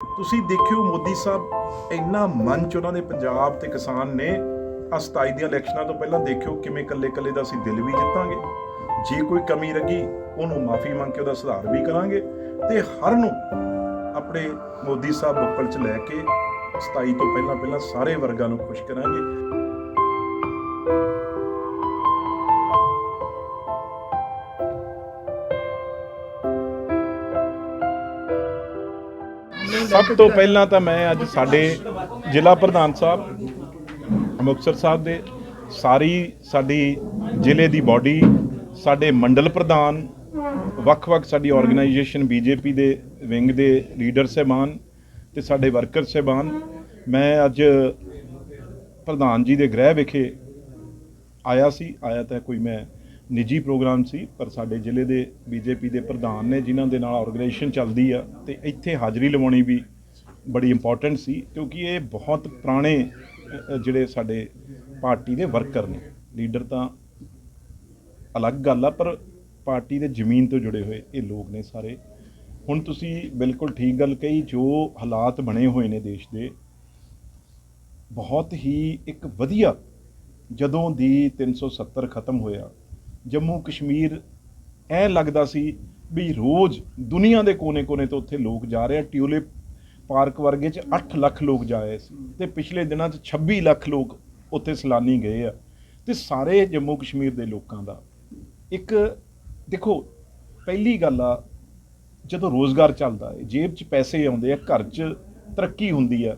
ਤੁਸੀਂ ਦੇਖਿਓ ਮੋਦੀ ਸਾਹਿਬ, ਇੰਨਾ ਮੰਚ ਉਹਨਾਂ ਦੇ ਪੰਜਾਬ ਤੇ ਕਿਸਾਨ ਨੇ ਆਹ 27 ਦੀਆਂ ਇਲੈਕਸ਼ਨਾਂ ਤੋਂ ਪਹਿਲਾਂ ਦੇਖਿਓ ਕਿਵੇਂ ਕੱਲੇ ਕੱਲੇ ਦਾ ਅਸੀਂ ਦਿਲ ਵੀ ਜਿੱਤਾਂਗੇ। ਜੇ ਕੋਈ ਕਮੀ ਰਹੀ ਉਹਨੂੰ ਮਾਫੀ ਮੰਗ ਕੇ ਉਹਦਾ ਸੁਧਾਰ ਵੀ ਕਰਾਂਗੇ ਤੇ ਹਰ ਨੂੰ ਆਪਣੇ ਮੋਦੀ ਸਾਹਿਬ ਬੱਪਲ ਚ ਲੈ ਕੇ 27 ਤੋਂ ਪਹਿਲਾਂ ਪਹਿਲਾਂ ਸਾਰੇ ਵਰਗਾਂ ਨੂੰ ਖੁਸ਼ ਕਰਾਂਗੇ। ਸਭ ਤੋਂ ਪਹਿਲਾਂ ਤਾਂ ਮੈਂ ਅੱਜ ਸਾਡੇ ਜ਼ਿਲ੍ਹਾ ਪ੍ਰਧਾਨ ਸਾਹਿਬ, ਮੁਕਤਸਰ ਸਾਹਿਬ ਦੇ ਸਾਰੀ ਸਾਡੀ ਜ਼ਿਲ੍ਹੇ ਦੀ ਬਾਡੀ ਸਾਡੇ ਮੰਡਲ ਪ੍ਰਧਾਨ, ਵੱਖ-ਵੱਖ ਸਾਡੀ ਆਰਗੇਨਾਈਜੇਸ਼ਨ ਬੀਜੇਪੀ ਦੇ ਵਿੰਗ ਦੇ ਲੀਡਰ ਸਹਿਬਾਨ ਤੇ ਸਾਡੇ ਵਰਕਰ ਸਹਿਬਾਨ, ਮੈਂ ਅੱਜ ਪ੍ਰਧਾਨ ਜੀ ਦੇ ਗ੍ਰਹਿ ਵਿਖੇ ਆਇਆ ਸੀ, ਆਇਆ ਤਾਂ ਕੋਈ ਮੈਂ ਨਿੱਜੀ ਪ੍ਰੋਗਰਾਮ ਸੀ, ਪਰ ਸਾਡੇ ਜ਼ਿਲ੍ਹੇ ਦੇ ਬੀਜੇਪੀ ਦੇ ਪ੍ਰਧਾਨ ਨੇ ਜਿਨ੍ਹਾਂ ਦੇ ਨਾਲ ਆਰਗੇਨਾਈਜੇਸ਼ਨ ਚੱਲਦੀ ਆ ਤੇ ਇੱਥੇ ਹਾਜ਼ਰੀ ਲਵਾਉਣੀ ਵੀ ਬੜੀ ਇੰਪੋਰਟੈਂਟ ਸੀ, ਕਿਉਂਕਿ ਇਹ ਬਹੁਤ ਪੁਰਾਣੇ ਜਿਹੜੇ ਸਾਡੇ ਪਾਰਟੀ ਦੇ ਵਰਕਰ ਨੇ। ਲੀਡਰ ਤਾਂ ਅਲੱਗ ਗੱਲ ਆ, ਪਰ ਪਾਰਟੀ ਦੇ ਜ਼ਮੀਨ ਤੋਂ ਜੁੜੇ ਹੋਏ ਇਹ ਲੋਕ ਨੇ ਸਾਰੇ। ਹੁਣ ਤੁਸੀਂ ਬਿਲਕੁਲ ਠੀਕ ਗੱਲ ਕਹੀ, ਜੋ ਹਾਲਾਤ ਬਣੇ ਹੋਏ ਨੇ ਦੇਸ਼ ਦੇ, ਬਹੁਤ ਹੀ ਇੱਕ ਵਧੀਆ, ਜਦੋਂ ਦੀ 370 ਖਤਮ ਹੋਇਆ ਜੰਮੂ ਕਸ਼ਮੀਰ, ਐ ਲੱਗਦਾ ਸੀ ਵੀ ਰੋਜ਼ ਦੁਨੀਆ ਦੇ ਕੋਨੇ-ਕੋਨੇ ਤੋਂ ਉੱਥੇ ਲੋਕ ਜਾ ਰਹੇ ਆ। ਟਿਊਲਿਪ ਪਾਰਕ ਵਰਗੇ ਚ 8 ਲੱਖ ਲੋਕ ਜਾ ਰਹੇ ਸੀ ਤੇ ਪਿਛਲੇ ਦਿਨਾਂ ਚ 26 ਲੱਖ ਲੋਕ ਉੱਥੇ ਸੈਲਾਨੀ ਗਏ ਆ। ਤੇ ਸਾਰੇ ਜੰਮੂ ਕਸ਼ਮੀਰ ਦੇ ਲੋਕਾਂ ਦਾ ਇੱਕ, ਦੇਖੋ, ਪਹਿਲੀ ਗੱਲ ਆ, ਜਦੋਂ ਰੋਜ਼ਗਾਰ ਚੱਲਦਾ ਹੈ, ਜੇਬ 'ਚ ਪੈਸੇ ਆਉਂਦੇ ਆ, ਘਰ 'ਚ ਤਰੱਕੀ ਹੁੰਦੀ ਆ,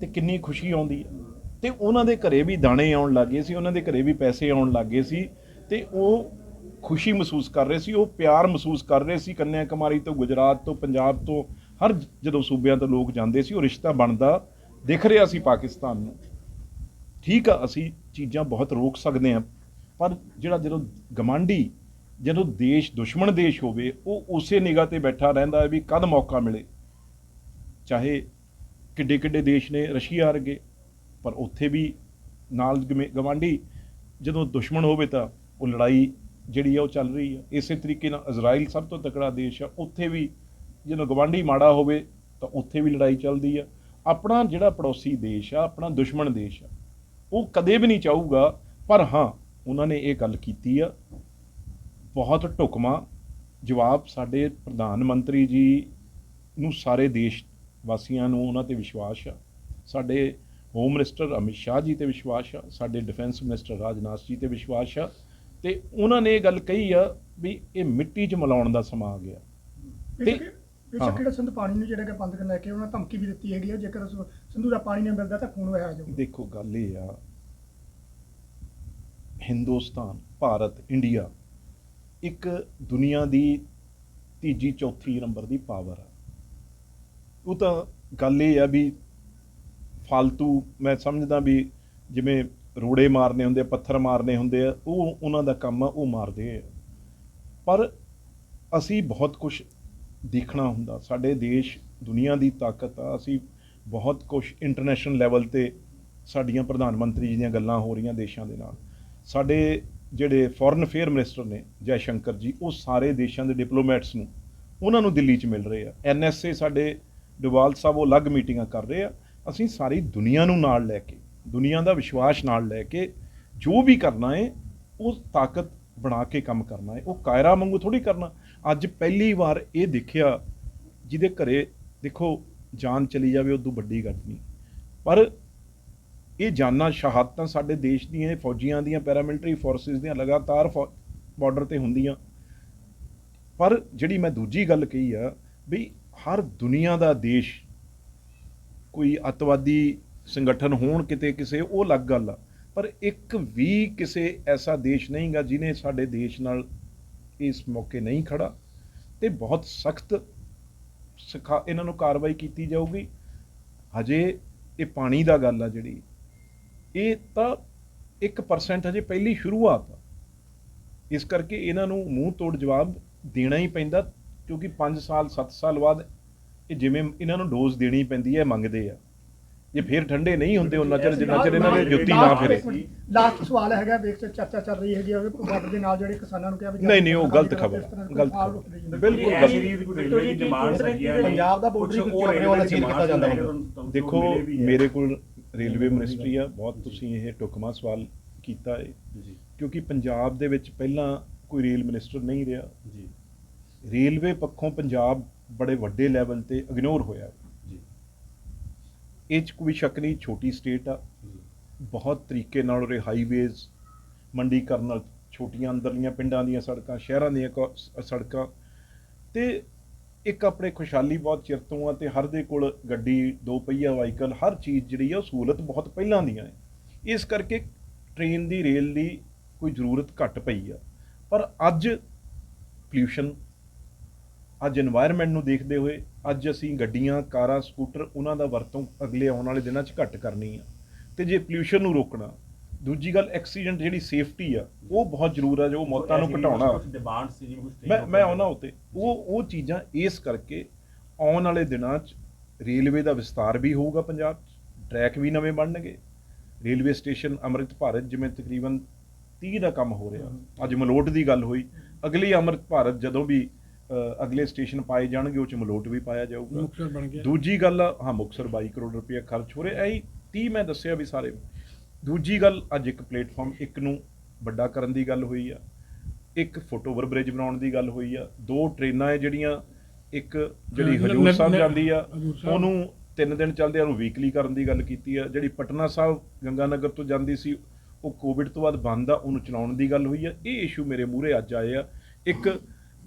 ਤੇ ਕਿੰਨੀ ਖੁਸ਼ੀ ਆਉਂਦੀ ਆ। ਤੇ ਉਹਨਾਂ ਦੇ ਘਰੇ ਵੀ ਦਾਣੇ ਆਉਣ ਲੱਗੇ ਸੀ, ਉਹਨਾਂ ਦੇ ਘਰੇ ਵੀ ਪੈਸੇ ਆਉਣ ਲੱਗੇ ਸੀ। ਤੇ ਉਹ ਖੁਸ਼ੀ ਮਹਿਸੂਸ ਕਰ ਰਹੇ ਸੀ, ਉਹ ਪਿਆਰ ਮਹਿਸੂਸ ਕਰ ਰਹੇ ਸੀ ਕੰਨਿਆ ਕੁਮਾਰੀ ਤੋਂ, ਗੁਜਰਾਤ ਤੋਂ, ਪੰਜਾਬ ਤੋਂ, ਹਰ ਜਦੋਂ ਸੂਬਿਆਂ ਤੋਂ ਲੋਕ ਜਾਂਦੇ ਸੀ, ਉਹ ਰਿਸ਼ਤਾ ਬਣਦਾ ਦਿਖ ਰਿਹਾ ਸੀ ਪਾਕਿਸਤਾਨ ਨੂੰ। ਠੀਕ ਆ, ਅਸੀਂ ਚੀਜ਼ਾਂ ਬਹੁਤ ਰੋਕ ਸਕਦੇ ਹਾਂ, ਪਰ ਜਿਹੜਾ ਜਦੋਂ ਗਮਾਂਡੀ, ਜਦੋਂ ਦੇਸ਼, ਦੁਸ਼ਮਣ ਦੇਸ਼ ਹੋਵੇ, ਉਹ ਉਸੇ ਨਿਗਾਹ ਤੇ ਬੈਠਾ ਰਹਿੰਦਾ ਹੈ ਵੀ ਕਦ ਮੌਕਾ ਮਿਲੇ। ਚਾਹੇ ਕਿੱਡੇ ਕਿੱਡੇ ਦੇਸ਼ ਨੇ ਰਸ਼ੀਆ ਵਰਗੇ, ਪਰ ਉੱਥੇ ਵੀ ਨਾਲ ਗਵਾਂਢੀ ਜਦੋਂ ਦੁਸ਼ਮਣ ਹੋਵੇ ਤਾਂ ਉਹ ਲੜਾਈ ਜਿਹੜੀ ਆ ਉਹ ਚੱਲ ਰਹੀ ਆ। ਇਸੇ ਤਰੀਕੇ ਨਾਲ ਇਜ਼ਰਾਈਲ ਸਭ ਤੋਂ ਤਕੜਾ ਦੇਸ਼ ਆ। ਉੱਥੇ ਵੀ ਜਦੋਂ ਗਵਾਂਢੀ ਮਾੜਾ ਹੋਵੇ ਤਾਂ ਉੱਥੇ ਵੀ ਲੜਾਈ ਚੱਲਦੀ ਆ। ਆਪਣਾ ਜਿਹੜਾ ਪੜੋਸੀ ਦੇਸ਼ ਆ, ਆਪਣਾ ਦੁਸ਼ਮਣ ਦੇਸ਼ ਆ, ਉਹ ਕਦੇ ਵੀ ਨਹੀਂ ਚਾਹੂਗਾ। ਪਰ ਹਾਂ, ਉਹਨਾਂ ਨੇ ਇਹ ਗੱਲ ਕੀਤੀ ਆ। ਬਹੁਤ ਢੁਕਮਾ ਜਵਾਬ ਸਾਡੇ ਪ੍ਰਧਾਨ ਮੰਤਰੀ ਜੀ ਨੂੰ ਸਾਰੇ ਦੇਸ਼ ਵਾਸੀਆਂ ਨੂੰ ਉਹਨਾਂ ਤੇ ਵਿਸ਼ਵਾਸ ਆ। ਸਾਡੇ ਹੋਮ ਮਿਨਿਸਟਰ ਅਮਿਤ ਸ਼ਾਹ ਜੀ ਤੇ ਵਿਸ਼ਵਾਸ ਆ। ਸਾਡੇ ਡਿਫੈਂਸ ਮਿਨਿਸਟਰ ਰਾਜਨਾਥ ਜੀ ਤੇ ਵਿਸ਼ਵਾਸ ਆ। ਤੇ ਉਹਨਾਂ ਨੇ ਇਹ ਗੱਲ ਕਹੀ ਆ ਵੀ ਇਹ ਮਿੱਟੀ 'ਚ ਮਿਲਾਉਣ ਦਾ ਸਮਾਂ ਆ ਗਿਆ। ਤੇ- ਬੇਸ਼ੱਕ। ਜਿਹੜਾ ਸਿੰਧੂ ਪਾਣੀ ਨੂੰ ਜਿਹੜਾ ਕਿ ਬੰਦ ਕਰਨ ਲੈ ਕੇ ਉਹਨਾਂ ਧਮਕੀ ਵੀ ਦਿੱਤੀ ਹੈਗੀ ਹੈ ਜੇਕਰ ਸਿੰਧੂ ਦਾ ਪਾਣੀ ਨਹੀਂ ਮਿਲਦਾ ਤਾਂ ਖੂਨ ਵਹਿ ਜਾਊਗਾ। ਦੇਖੋ ਗੱਲ ਇਹ ਆ ਹਿੰਦੁਸਤਾਨ ਭਾਰਤ ਇੰਡੀਆ ਇੱਕ ਦੁਨੀਆ ਦੀ ਤੀਜੀ ਚੌਥੀ ਨੰਬਰ ਦੀ ਪਾਵਰ ਆ। ਉਹ ਤਾਂ ਗੱਲ ਇਹ ਆ ਵੀ ਫालतू ਮੈਂ ਸਮਝਦਾ ਵੀ ਜਿਵੇਂ ਰੋੜੇ ਮਾਰਨੇ ਹੁੰਦੇ ਆ, ਪੱਥਰ ਮਾਰਨੇ ਹੁੰਦੇ ਆ, ਉਹ ਉਹਨਾਂ ਦਾ ਕੰਮ ਆ, ਉਹ ਮਾਰਦੇ ਆ। ਪਰ ਅਸੀਂ ਬਹੁਤ ਕੁਝ ਦੇਖਣਾ ਹੁੰਦਾ, ਸਾਡੇ ਦੇਸ਼ ਦੁਨੀਆ ਦੀ ਤਾਕਤ ਆ, ਅਸੀਂ ਬਹੁਤ ਕੁਝ ਇੰਟਰਨੈਸ਼ਨਲ ਲੈਵਲ ਤੇ ਸਾਡੀਆਂ ਪ੍ਰਧਾਨ ਮੰਤਰੀ ਜੀ ਦੀਆਂ ਗੱਲਾਂ ਹੋ ਰਹੀਆਂ ਦੇਸ਼ਾਂ ਦੇ ਨਾਲ। ਸਾਡੇ ਜਿਹੜੇ ਫੋਰਨ ਅਫੇਅਰ ਮਿਨਿਸਟਰ ਨੇ ਜੈ ਸ਼ੰਕਰ ਜੀ, ਉਹ ਸਾਰੇ ਦੇਸ਼ਾਂ ਦੇ ਡਿਪਲੋਮੈਟਸ ਨੂੰ, ਉਹਨਾਂ ਨੂੰ ਦਿੱਲੀ 'ਚ ਮਿਲ ਰਹੇ ਆ। ਐਨਐਸਏ ਸਾਡੇ ਡੋਵਾਲ ਸਾਹਿਬ, ਉਹ ਅਲੱਗ ਮੀਟਿੰਗਾਂ ਕਰ ਰਹੇ ਆ। ਅਸੀਂ ਸਾਰੀ ਦੁਨੀਆ ਨੂੰ ਨਾਲ ਲੈ ਕੇ ਦੁਨੀਆ ਦਾ ਵਿਸ਼ਵਾਸ ਨਾਲ ਲੈ ਕੇ ਜੋ ਵੀ ਕਰਨਾ ਹੈ ਉਹ ਤਾਕਤ ਬਣਾ ਕੇ ਕੰਮ ਕਰਨਾ ਹੈ ਉਹ ਕਾਇਰਾ ਵਾਂਗੂ ਥੋੜੀ ਕਰਨਾ। ਅੱਜ ਪਹਿਲੀ ਵਾਰ ਇਹ ਦੇਖਿਆ, ਜਿਹਦੇ ਘਰੇ ਦੇਖੋ ਜਾਨ ਚਲੀ ਜਾਵੇ ਉਦੋਂ ਵੱਡੀ ਗੱਲ ਨਹੀਂ। ਪਰ ਇਹ ਜਾਨਾਂ ਸ਼ਹਾਦਤਾਂ ਸਾਡੇ ਦੇਸ਼ ਦੀਆਂ ਫੌਜੀਆਂ ਦੀਆਂ, ਪੈਰਾਮਿਲਟਰੀ ਫੋਰਸਿਸ ਦੀਆਂ, ਲਗਾਤਾਰ ਬਾਰਡਰ ਤੇ ਹੁੰਦੀਆਂ। ਪਰ ਜਿਹੜੀ ਮੈਂ ਦੂਜੀ ਗੱਲ ਕਹੀ ਆ ਵੀ ਹਰ ਦੁਨੀਆ ਦਾ ਦੇਸ਼ ਕੋਈ ਅਤਵਾਦੀ ਸੰਗਠਨ ਹੋਣ ਕਿਤੇ ਕਿਸੇ, ਉਹ ਅਲੱਗ ਗੱਲ ਆ। ਪਰ ਇੱਕ ਵੀ ਕਿਸੇ ਐਸਾ ਦੇਸ਼ ਨਹੀਂਗਾ ਜਿਨੇ ਸਾਡੇ ਦੇਸ਼ ਨਾਲ ਇਸ ਮੌਕੇ ਨਹੀਂ ਖੜਾ। ਤੇ ਬਹੁਤ ਸਖਤ ਸਿਖਾ, ਇਹਨਾਂ ਨੂੰ ਕਾਰਵਾਈ ਕੀਤੀ ਜਾਊਗੀ। ਹਜੇ ਇਹ ਪਾਣੀ ਦਾ ਗੱਲ ਆ ਜਿਹੜੀ। ਇਹ ਤਾਂ 1% ਹਜੇ ਪਹਿਲੀ ਸ਼ੁਰੂਆਤ ਆ। ਇਸ ਕਰਕੇ ਇਹਨਾਂ ਨੂੰ ਮੂੰਹ ਤੋੜ ਜਵਾਬ ਦੇਣਾ ਹੀ ਪੈਂਦਾ, ਕਿਉਂਕਿ 5 ਸਾਲ 7 ਸਾਲ ਬਾਅਦ ਇਹ ਜਿਵੇਂ ਇਹਨਾਂ ਨੂੰ ਡੋਜ਼ ਦੇਣੀ ਪੈਂਦੀ ਹੈ, ਮੰਗਦੇ ਆ। ਜੇ ਫੇਰ ਠੰਡੇ ਨਹੀਂ ਹੁੰਦੇ ਉਹਨਾਂ ਚਿਰ ਜਿੰਨਾ ਚਿਰ ਇਹਨਾਂ ਦੇ ਜੁੱਤੀ ਨਾ ਫਿਰੇ ਲਾਸਟ ਸਵਾਲ ਹੈਗਾ ਵੇਖ ਤੇ ਚਰਚਾ ਚੱਲ ਰਹੀ ਹੈਗੀ ਉਹਦੇ ਵੱਧ ਦੇ ਨਾਲ ਜਿਹੜੇ ਕਿਸਾਨਾਂ ਨੂੰ ਕਿਹਾ ਵੀ ਨਹੀਂ, ਨਹੀਂ, ਉਹ ਗਲਤ ਖਬਰ, ਗਲਤ। ਬਿਲਕੁਲ ਗਲਤ। ਰੇਲਵੇ ਡਿਮਾਂਡ ਪੰਜਾਬ ਦਾ border ਕੁਛ ਵੀ ਉਹ ਆਪਣੇ ਵੱਲ ਸੀਲ ਕੀਤਾ ਜਾਂਦਾ ਹੁਣ। ਦੇਖੋ ਹੈ। ਮੇਰੇ ਕੋਲ ਰੇਲਵੇ ਮਿਨਿਸਟਰੀ ਆ ਬਹੁਤ ਤੁਸੀਂ ਇਹ ਟੁਕਮਾ ਸਵਾਲ ਕੀਤਾ ਹੈ ਜੀ ਕਿਉਂਕਿ ਪੰਜਾਬ ਦੇ ਵਿੱਚ ਪਹਿਲਾਂ ਕੋਈ ਰੇਲ ਮਿਨਿਸਟਰ ਨਹੀਂ ਰਿਹਾ ਜੀ ਰੇਲਵੇ ਪੱਖੋਂ ਪੰਜਾਬ ਬੜੇ ਵੱਡੇ ਲੈਵਲ ਤੇ ਇਗਨੋਰ ਹੋਇਆ ਜੀ ਇਹ 'ਚ ਕੋਈ ਸ਼ੱਕ ਨਹੀਂ, ਛੋਟੀ ਸਟੇਟ ਆ। ਬਹੁਤ ਤਰੀਕੇ ਨਾਲ ਉਰੇ ਹਾਈਵੇਜ਼ ਮੰਡੀਕਰਨ ਨਾਲ ਛੋਟੀਆਂ ਅੰਦਰਲੀਆਂ ਪਿੰਡਾਂ ਦੀਆਂ ਸੜਕਾਂ, ਸ਼ਹਿਰਾਂ ਦੀਆਂ ਕ- ਸੜਕਾਂ। ਤੇ ਇੱਕ ਆਪਣੇ ਖੁਸ਼ਹਾਲੀ ਬਹੁਤ ਚਿਰ ਤੋਂ ਆ ਤੇ ਹਰ ਦੇ ਕੋਲ ਗੱਡੀ, ਦੋ ਪਹੀਆ, ਵਾਹੀਕਲ, ਹਰ ਚੀਜ਼ ਜਿਹੜੀ ਆ ਉਹ ਸਹੂਲਤ ਬਹੁਤ ਪਹਿਲਾਂ ਦੀਆਂ ਹੈ ਇਸ ਕਰਕੇ ਟ੍ਰੇਨ ਦੀ ਰੇਲ ਦੀ ਕੋਈ ਜ਼ਰੂਰਤ ਘੱਟ ਪਈ ਆ। ਪਰ ਅੱਜ ਪੋਲਿਊਸ਼ਨ ਅੱਜ এনवायरमेंट ਨੂੰ ਦੇਖਦੇ ਹੋਏ ਅੱਜ ਅਸੀਂ ਗੱਡੀਆਂ ਕਾਰਾਂ ਸਕੂਟਰ ਉਹਨਾਂ ਦਾ ਵਰਤੋਂ ਅਗਲੇ ਆਉਣ ਵਾਲੇ ਦਿਨਾਂ 'ਚ ਘੱਟ ਕਰਨੀ ਆ। ਤੇ ਜੇ ਪੋਲੂਸ਼ਨ ਨੂੰ ਰੋਕਣਾ ਦੂਜੀ ਗੱਲ ਐਕਸੀਡੈਂਟ ਜਿਹੜੀ ਸੇਫਟੀ ਆ ਉਹ ਬਹੁਤ ਜ਼ਰੂਰ ਆ ਜੋ ਮੌਤਾਂ ਨੂੰ ਘਟਾਉਣਾ। ਮੈਂ ਮੈਂ ਆਉਣਾ ਉਤੇ। ਉਹ ਉਹ ਚੀਜ਼ਾਂ ਇਸ ਕਰਕੇ ਆਉਣ ਵਾਲੇ ਦਿਨਾਂ 'ਚ ਰੇਲਵੇ ਦਾ ਵਿਸਤਾਰ ਵੀ ਹੋਊਗਾ ਪੰਜਾਬ 'ਚ ਟਰੈਕ ਵੀ ਨਵੇਂ ਬਣਨਗੇ। ਰੇਲਵੇ ਸਟੇਸ਼ਨ ਅਮਰਿਤ ਭਾਰਤ ਜਿਵੇਂ ਤਕਰੀਬਨ 30 ਦਾ ਕੰਮ ਹੋ ਰਿਹਾ। ਅੱਜ ਮਲੋਟ ਦੀ ਗੱਲ ਹੋਈ। ਅਗਲੀ ਅਮਰਿਤ ਭਾਰਤ ਜਦੋਂ ਵੀ ਅਗਲੇ ਸਟੇਸ਼ਨ ਪਾਏ ਜਾਣਗੇ ਉਹ ਚ ਮਲੋਟ ਵੀ ਪਾਇਆ ਜਾਊਗਾ। ਮੁਕਤਸਰ ਬਣ ਗਿਆ। ਦੂਜੀ ਗੱਲ ਹਾਂ ਮੁਕਸਰ 22 ਕਰੋੜ ਰੁਪਏ ਖਰਚ ਹੋ ਰਿਹਾ। ਐ 30 ਮੈਂ ਦੱਸਿਆ ਵੀ ਸਾਰੇ। ਦੂਜੀ ਗੱਲ ਅੱਜ ਇੱਕ ਪਲੇਟਫਾਰਮ ਇੱਕ ਨੂੰ ਵੱਡਾ ਕਰਨ ਦੀ ਗੱਲ ਹੋਈ ਆ। ਇੱਕ ਫੁੱਟ ਓਵਰ ਬ੍ਰਿਜ ਬਣਾਉਣ ਦੀ ਗੱਲ ਹੋਈ ਆ। ਦੋ ਟ੍ਰੇਨਾਂ ਹੈ ਜਿਹੜੀਆਂ ਇੱਕ ਜਿਹੜੀ ਹਜੂਰ ਸਾਹਿਬ ਜਾਂਦੀ ਆ। ਉਹਨੂੰ ਤਿੰਨ ਦਿਨ ਚੱਲਦੇ ਆ ਉਹਨੂੰ ਵੀਕਲੀ ਕਰਨ ਦੀ ਗੱਲ ਕੀਤੀ ਆ। ਜਿਹੜੀ ਪਟਨਾ ਸਾਹਿਬ ਗੰਗਾਨਗਰ ਤੋਂ ਜਾਂਦੀ ਸੀ ਉਹ ਕੋਵਿਡ ਤੋਂ ਬਾਅਦ ਬੰਦ ਆ ਉਹਨੂੰ ਚਲਾਉਣ ਦੀ ਗੱਲ ਹੋਈ ਆ। ਇਹ ਇਸ਼ੂ ਮੇਰੇ ਮੂਹਰੇ ਅੱਜ ਆਏ ਆ। ਇੱਕ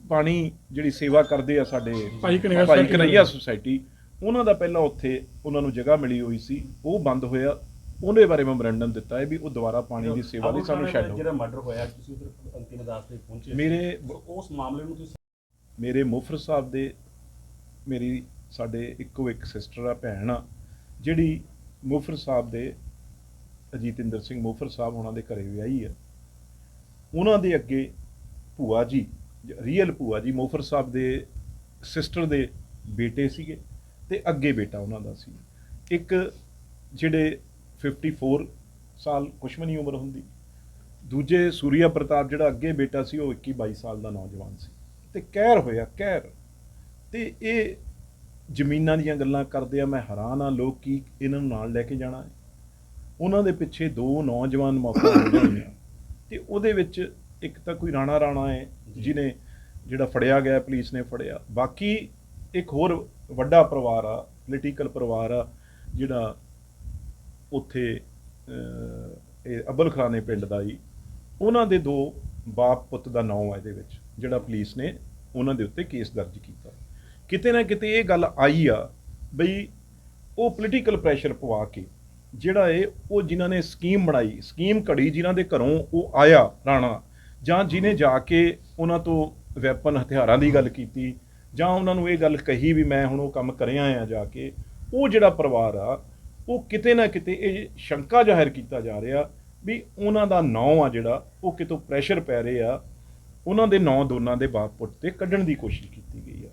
ਪਾਣੀ ਜਿਹੜੀ ਸੇਵਾ ਕਰਦੇ ਆ ਸਾਡੇ ਭਾਈ ਕਨ੍ਹੱਈਆ ਭਾਈ society ਕਨ੍ਹੱਈਆ ਸੁਸਾਇਟੀ ਉਹਨਾਂ ਦਾ ਪਹਿਲਾਂ ਉੱਥੇ ਉਹਨਾਂ ਨੂੰ ਜਗ੍ਹਾ ਮਿਲੀ ਹੋਈ ਸੀ ਉਹ ਬੰਦ ਹੋਇਆ ਉਹਦੇ ਬਾਰੇ ਮੈਮੋਰੈਂਡਮ ਦਿੱਤਾ ਹੈ ਵੀ ਉਹ ਦੁਬਾਰਾ ਪਾਣੀ ਦੀ ਸੇਵਾ ਲਈ ਸਾਨੂੰ ਛੱਡ ਜਿਹੜਾ ਮਰਡਰ ਹੋਇਆ ਤੁਸੀਂ ਉਧਰ ਅੰਤਿਮ ਅਦਾਸ ਤੇ ਪਹੁੰਚੇ। ਮੇਰੇ ਸੋ ਉਸ ਮਾਮਲੇ ਨੂੰ ਤੁਸੀਂ ਮੇਰੇ ਮੁਫਰ ਸਾਹਿਬ ਦੇ ਮੇਰੀ ਸਾਡੇ ਇੱਕੋ ਇੱਕ ਸਿਸਟਰ ਆ ਭੈਣ ਆ ਜਿਹੜੀ ਮੁਫਰ ਸਾਹਿਬ ਦੇ ਅਜੀਤਿੰਦਰ ਸਿੰਘ ਮੁਫਰ ਸਾਹਿਬ ਉਹਨਾਂ ਦੇ ਘਰੇ ਵਿਆਹੀ ਆ। ਉਹਨਾਂ ਦੇ ਅੱਗੇ ਭੂਆ ਜੀ ਰੀਅਲ ਭੂਆ ਜੀ ਮੋਫਰ ਸਾਹਿਬ ਦੇ ਸਿਸਟਰ ਦੇ ਬੇਟੇ ਸੀਗੇ ਤੇ ਅੱਗੇ ਬੇਟਾ ਉਹਨਾਂ ਦਾ ਸੀ। ਇੱਕ ਜਿਹੜੇ 54 ਸਾਲ ਕੁਛ ਵੀ ਨਹੀਂ ਉਮਰ ਹੁੰਦੀ, ਦੂਜੇ ਸੂਰਿਆ ਪ੍ਰਤਾਪ ਜਿਹੜਾ ਅੱਗੇ ਬੇਟਾ ਸੀ, ਉਹ 21 22 ਸਾਲ ਦਾ ਨੌਜਵਾਨ ਸੀ। ਤੇ ਕਹਿਰ ਹੋਇਆ ਕਹਿਰ ਤੇ ਇਹ ਜ਼ਮੀਨਾਂ ਦੀਆਂ ਗੱਲਾਂ ਕਰਦੇ ਆ, ਮੈਂ ਹੈਰਾਨ ਆ, ਲੋਕ ਕੀ ਇਹਨਾਂ ਨੂੰ ਨਾਲ ਲੈ ਕੇ ਜਾਣਾ ਹੈ? ਉਹਨਾਂ ਦੇ ਪਿੱਛੇ ਦੋ ਨੌਜਵਾਨ ਮੌਕਾ ਹੋ ਤੇ ਉਹਦੇ ਵਿੱਚ ਇੱਕ ਤਾਂ ਕੋਈ ਰਾਣਾ ਰਾਣਾ ਹੈ ਜਿਹਨੇ ਜਿਹੜਾ ਫੜਿਆ ਗਿਆ ਪੁਲਿਸ ਨੇ ਫੜਿਆ। ਬਾਕੀ ਇੱਕ ਹੋਰ ਵੱਡਾ ਪਰਿਵਾਰ ਆ ਪੋਲੀਟੀਕਲ ਪਰਿਵਾਰ ਆ ਜਿਹੜਾ ਉੱਥੇ ਇਹ ਅਬਲ ਖਰਾਨੇ ਪਿੰਡ ਦਾ ਹੀ ਉਹਨਾਂ ਦੇ ਦੋ ਬਾਪ ਪੁੱਤ ਦਾ ਨਾਮ ਹੈ ਇਹਦੇ ਵਿੱਚ ਜਿਹੜਾ ਪੁਲਿਸ ਨੇ ਉਹਨਾਂ ਦੇ ਉੱਤੇ ਕੇਸ ਦਰਜ ਕੀਤਾ। ਕਿਤੇ ਨਾ ਕਿਤੇ ਇਹ ਗੱਲ ਆਈ ਆ ਬਈ ਉਹ ਪੋਲੀਟੀਕਲ ਪ੍ਰੈਸ਼ਰ ਪਵਾ ਕੇ ਜਿਹੜਾ ਇਹ ਉਹ ਜਿਨ੍ਹਾਂ ਨੇ ਸਕੀਮ ਬਣਾਈ ਸਕੀਮ ਘੜੀ ਜਿਨ੍ਹਾਂ ਦੇ ਘਰੋਂ ਉਹ ਆਇਆ ਰਾਣਾ ਜਾਂ ਜਿਨੇ ਜਾ ਕੇ ਉਹਨਾਂ ਤੋਂ ਵੈਪਨ ਹਥਿਆਰਾਂ ਦੀ ਗੱਲ ਕੀਤੀ, ਜਾਂ ਉਹਨਾਂ ਨੂੰ ਇਹ ਗੱਲ ਕਹੀ ਵੀ ਮੈਂ ਹੁਣ ਉਹ ਕੰਮ ਕਰਿਆ ਆ ਜਾ ਕੇ, ਉਹ ਜਿਹੜਾ ਪਰਿਵਾਰ ਆ, ਉਹ ਕਿਤੇ ਨਾ ਕਿਤੇ ਇਹ ਸ਼ੰਕਾ ਜ਼ਾਹਿਰ ਕੀਤਾ ਜਾ ਰਿਹਾ ਵੀ ਉਹਨਾਂ ਦਾ ਨਾਂ ਆ ਜਿਹੜਾ, ਉਹ ਕਿਤੋਂ ਪ੍ਰੈਸ਼ਰ ਪੈ ਰਿਹਾ ਉਹਨਾਂ ਦੇ ਨਾਂ ਦੋਨਾਂ ਦੇ ਬਾਪ ਪੁੱਤ ਤੇ ਕੱਢਣ ਦੀ ਕੋਸ਼ਿਸ਼ ਕੀਤੀ ਗਈ ਆ।